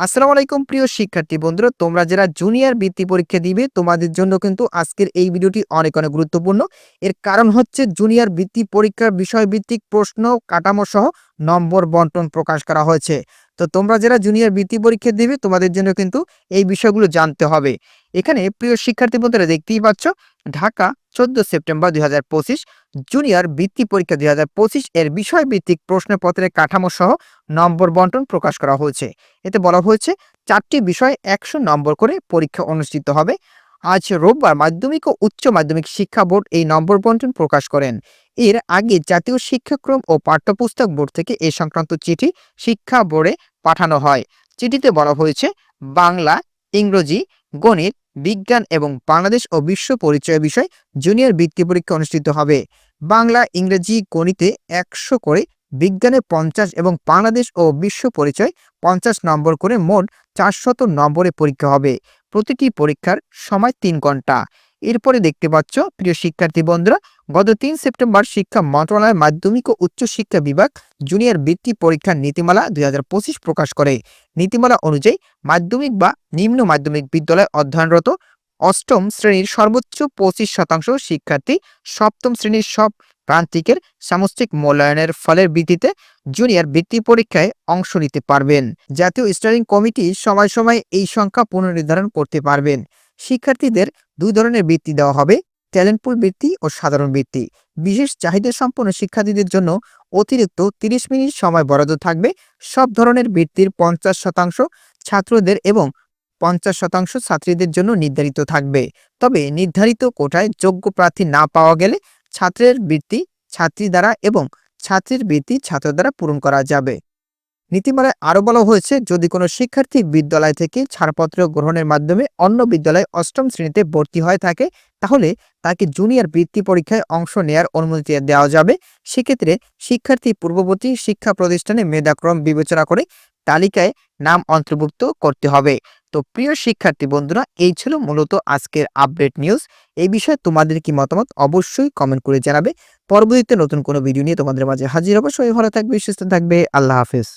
আসসালামু আলাইকুম, প্রিয় শিক্ষার্থী বন্ধুরা। তোমরা যারা জুনিয়র বৃত্তি পরীক্ষা দিবে, তোমাদের জন্য কিন্তু আজকের এই ভিডিওটি অনেক অনেক গুরুত্বপূর্ণ। এর কারণ হচ্ছে জুনিয়র বৃত্তি পরীক্ষার বিষয়ভিত্তিক প্রশ্ন কাঠামো সহ নম্বর বন্টন প্রকাশ করা হয়েছে। তো তোমরা যারা জুনিয়র বৃত্তি পরীক্ষা দিবে, তোমাদের জন্য কিন্তু এই বিষয়গুলো জানতে হবে। এখানে প্রিয় শিক্ষার্থী বন্ধুরা দেখতেই পাচ্ছ, ঢাকা চোদ্দ সেপ্টেম্বর দুই হাজার পঁচিশ জুনিয়র বৃত্তি পরীক্ষা দুই হাজার পঁচিশ এর বিষয়ভিত্তিক প্রশ্নপত্রের কাঠামো সহ নম্বর বন্টন প্রকাশ করা হয়েছে। এতে বলা হয়েছে, চারটি বিষয় একশো নম্বর করে পরীক্ষা অনুষ্ঠিত হবে। আজ রোববার মাধ্যমিক ও উচ্চ মাধ্যমিক শিক্ষা বোর্ড এই নম্বর বন্টন প্রকাশ করেন। এর আগে জাতীয় শিক্ষাক্রম ও পাঠ্যপুস্তক বোর্ড থেকে এ সংক্রান্ত চিঠি শিক্ষা বোর্ডে পাঠানো হয়। চিঠিতে বলা হয়েছে, বাংলা, ইংরেজি, গণিত, বিজ্ঞান এবং বাংলাদেশ ও বিশ্ব পরিচয় বিষয় জুনিয়র বৃত্তি পরীক্ষা অনুষ্ঠিত হবে। বাংলা, ইংরেজি, গণিতে একশো করে, বিজ্ঞানে পঞ্চাশ এবং বাংলাদেশ ও বিশ্ব পরিচয় পঞ্চাশ নম্বর করে মোট চারশত নম্বরে পরীক্ষা হবে। প্রতিটি পরীক্ষার সময় তিন ঘণ্টা। এরপরে দেখতে পাচ্ছ, প্রিয় শিক্ষার্থী বন্ধুরা, গত তিন সেপ্টেম্বর শিক্ষা মন্ত্রণালয় মাধ্যমিক ও উচ্চ শিক্ষা বিভাগ জুনিয়র বৃত্তি পরীক্ষার নীতিমালা দুই হাজার পঁচিশ প্রকাশ করে। নীতিমালা অনুযায়ী মাধ্যমিক বা নিম্ন মাধ্যমিক বিদ্যালয়ে অধ্যয়নরত অষ্টম শ্রেণির সর্বোচ্চ পঁচিশ শতাংশ শিক্ষার্থী সপ্তম শ্রেণির সব প্রান্তিকের সামষ্টিক মূল্যায়নের ফলের ভিত্তিতে জুনিয়র বৃত্তি পরীক্ষায় অংশ নিতে পারবেন। জাতীয় স্টারিং কমিটি সময় সময় এই সংখ্যা পুনর্নির্ধারণ করতে পারবেন। শিক্ষার্থীদের দুই ধরনের বৃত্তি দেওয়া হবে, ট্যালেন্টপুল বৃত্তি ও সাধারণ বৃত্তি। বিশেষ চাহিদা সম্পন্ন শিক্ষার্থীদের জন্য অতিরিক্ত তিরিশ মিনিট সময় বরাদ্দ থাকবে। সব ধরনের বৃত্তির পঞ্চাশ শতাংশ ছাত্রদের এবং পঞ্চাশ শতাংশ ছাত্রীদের জন্য নির্ধারিত থাকবে। তবে নির্ধারিত কোটায় যোগ্য প্রার্থী না পাওয়া গেলে ছাত্রের বৃত্তি ছাত্রী দ্বারা এবং ছাত্রীর বৃত্তি ছাত্র দ্বারা পূরণ করা যাবে। নীতিমালায় আরও বলা হয়েছে, যদি কোনো শিক্ষার্থী বিদ্যালয় থেকে ছাড়পত্র গ্রহণের মাধ্যমে অন্য বিদ্যালয়ে অষ্টম শ্রেণীতে ভর্তি হয়ে থাকে, তাহলে তাকে জুনিয়র বৃত্তি পরীক্ষায় অংশ নেয়ার অনুমতি দেওয়া যাবে। সেক্ষেত্রে শিক্ষার্থী পূর্ববর্তী শিক্ষা প্রতিষ্ঠানে মেধাক্রম বিবেচনা করে তালিকায় নাম অন্তর্ভুক্ত করতে হবে। তো প্রিয় শিক্ষার্থী বন্ধুরা, এই ছিল মূলত আজকের আপডেট নিউজ এই বিষয়ে তোমাদের কি মতামত অবশ্যই কমেন্ট করে জানাবে। পরবর্তীতে নতুন কোনো ভিডিও নিয়ে তোমাদের মাঝে হাজির হব। সবাই ভালো থাকবে, সুস্থ থাকবে। আল্লাহ হাফেজ।